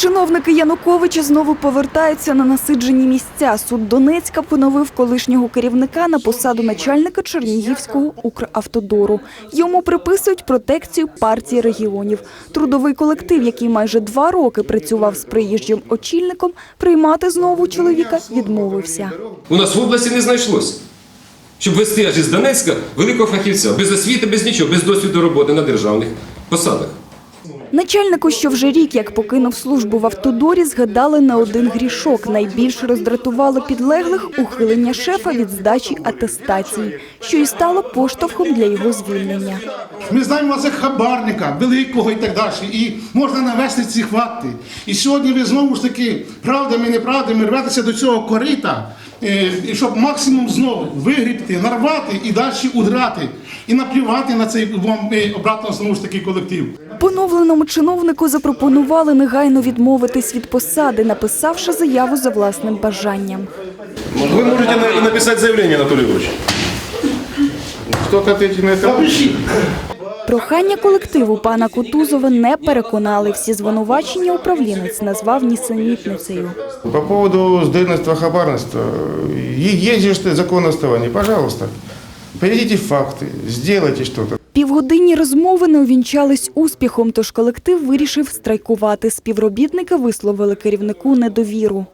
Чиновники Януковича знову повертаються на насиджені місця. Суд Донецька поновив колишнього керівника на посаду начальника Чернігівського Укравтодору. Йому приписують протекцію партії регіонів. Трудовий колектив, який майже два роки працював з приїжджим очільником, приймати знову чоловіка відмовився. У нас в області не знайшлося. Щоб вести аж із Донецька великого фахівця, без освіти, без нічого, без досвіду роботи на державних посадах. Начальнику, що вже рік як покинув службу в автодорі, згадали на один грішок. Найбільше роздратувало підлеглих ухилення шефа від здачі атестації, що і стало поштовхом для його звільнення. Ми знаємо вас як хабарника, великого і так далі. І можна навести ці факти. І сьогодні ви знову ж таки правдами і неправдами рветеся до цього корита, е, і щоб максимум знову вигрібти, нарвати і далі удрати, і наплювати на цей вам е, обратно знову ж таки колектив. Поновленому чиновнику запропонували негайно відмовитись від посади, написавши заяву за власним бажанням. Вы можете на- написать заявление, Анатолий Ильич. Что-то ответить на это? Запишіть. Прохання колективу пана Кутузова не переконали. Всі звинувачення управлінець назвав нісенітницею. По поводу сдельности, хабарности, е- есть же что- закон оснований, пожалуйста. Приведите факты, сделайте что-то. Півгодинні розмови не увінчались успіхом, тож колектив вирішив страйкувати. Співробітники висловили керівнику недовіру.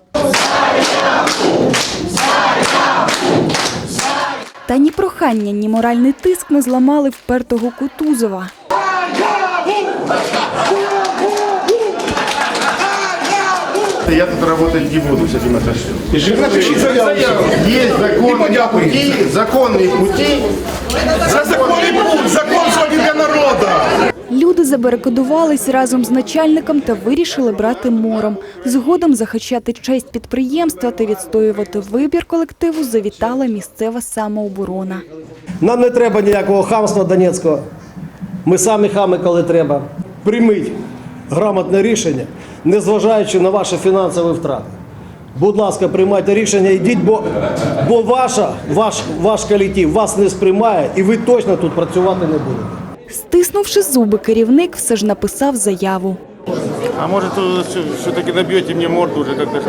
Та ні прохання, ні моральний тиск не зламали впертого Кутузова. Я тут работать не буду с этим отношением. Напишите заяву. Есть законные пути, законные пути. Це законний путь, забарикадувались разом з начальником та вирішили брати мором. Згодом захищати честь підприємства та відстоювати вибір колективу завітала місцева самооборона. Нам не треба ніякого хамства Донецького. Ми самі хами, коли треба. Прийміть грамотне рішення, незважаючи на ваші фінансові втрати. Будь ласка, приймайте рішення, йдіть, бо, бо ваша, ваш, ваш колектив вас не сприймає і ви точно тут працювати не будете. Стиснувши зуби, керівник все ж написав заяву. А может, все-таки наб'єте мені морду вже как-то?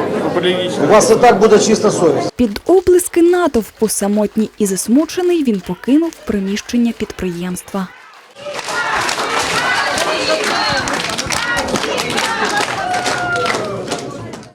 У вас і так буде чиста совість. Під облиски натовпу самотній і засмучений він покинув приміщення підприємства.